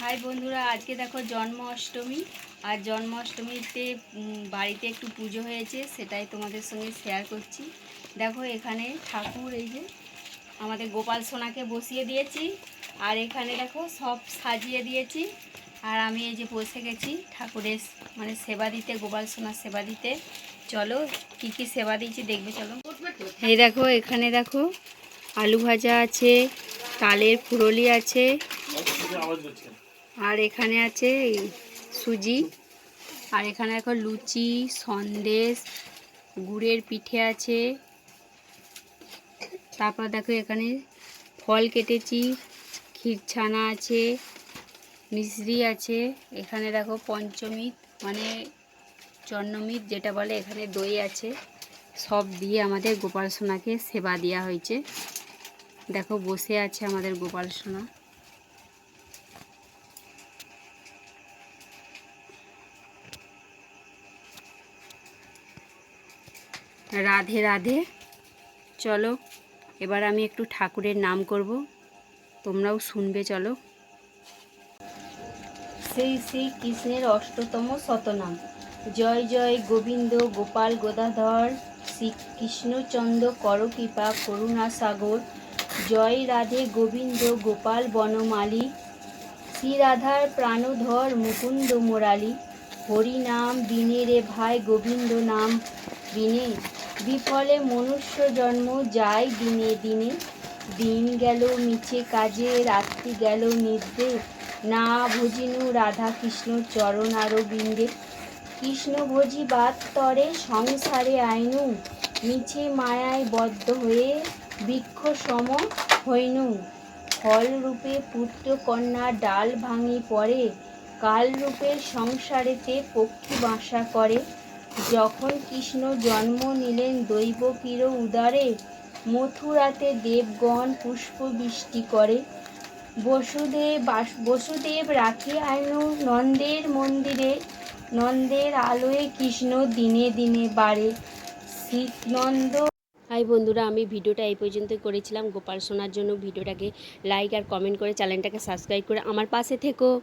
High বন্ধুরা, আজকে দেখো জন্ম অষ্টমী আর জন্ম অষ্টমীতে বাড়িতে একটু পুজো হয়েছে, সেটাই তোমাদের সঙ্গে শেয়ার করছি। দেখো এখানে ঠাকুর, এই যে আমাদের গোপাল সোনাকে বসিয়ে দিয়েছি, আর এখানে দেখো সব সাজিয়ে দিয়েছি। আর আমি এই যে বসে গেছি ঠাকুরের মানে সেবা দিতে, গোপাল সোনার সেবা দিতে। চলো, কি কি সেবা দিয়েছি দেখবে, চলো। এই দেখো, এখানে দেখো আলু ভাজা আছে, তালের ফুরলি আছে। আর এখানে আছে সুজি। আর এখানে দেখো লুচি, সন্দেশ, গুড়ের পিঠে আছে। তারপর দেখো এখানে ফল কেটেছি ক্ষীর ছানা আছে মিশ্রি আছে। এখানে দেখো পঞ্চমীত মানে চন্নমিত যেটা বলে, এখানে দই আছে। সব দিয়ে আমাদের গোপাল সোনাকে সেবা দেওয়া হয়েছে। দেখো বসে আছে আমাদের গোপাল সোনা। রাধে রাধে। চলো, এবার আমি একটু ঠাকুরের নাম করব। তোমরাও শুনবে, চলো। শ্রী শ্রী কৃষ্ণের অষ্টতম শতনাম। জয় জয় গোবিন্দ, গোপাল গোদাধর, শ্রী কৃষ্ণচন্দ্র করকৃপা, করুণা সাগর। জয় রাধে গোবিন্দ, গোপাল বনমালী। শ্রী রাধার প্রাণধর মুকুন্দ মোরালি। হরি নাম, বিনে রে ভাই গোবিন্দ নাম, বিনে বিফলে মনুষ্য জন্ম যায় দিনে দিনে। দিন গেল মিছে কাজে, রাত্রি গেল নিদ্রে না ভজিনু রাধা কৃষ্ণ চরণ আরও বিন্দে। কৃষ্ণ ভজি বাদ তরে সংসারে আইনু। মিছে মায়ায় বদ্ধ হয়ে বৃক্ষ সম হইনু। ফল রূপে পুত্র কন্যা ডাল ভাঙি পড়ে কাল রূপে সংসারেতে পক্ষী বাসা করে। যখন কৃষ্ণ জন্ম নিলেন দৈব কির উদারে, মথুরাতে দেবগণ পুষ্প বৃষ্টি করে। বসুদেব বাস- বসুদেব রাখি আইনু নন্দের মন্দিরে, নন্দের আলোয় কৃষ্ণ দিনে দিনে বাড়ে। শ্রীনন্দ হাই বন্ধুরা, আমি ভিডিওটা এই পর্যন্ত করেছিলাম। গোপাল সোনার জন্য ভিডিওটাকে লাইক আর কমেন্ট করে চ্যানেলটাকে সাবস্ক্রাইব করে আমার পাশে থেকো।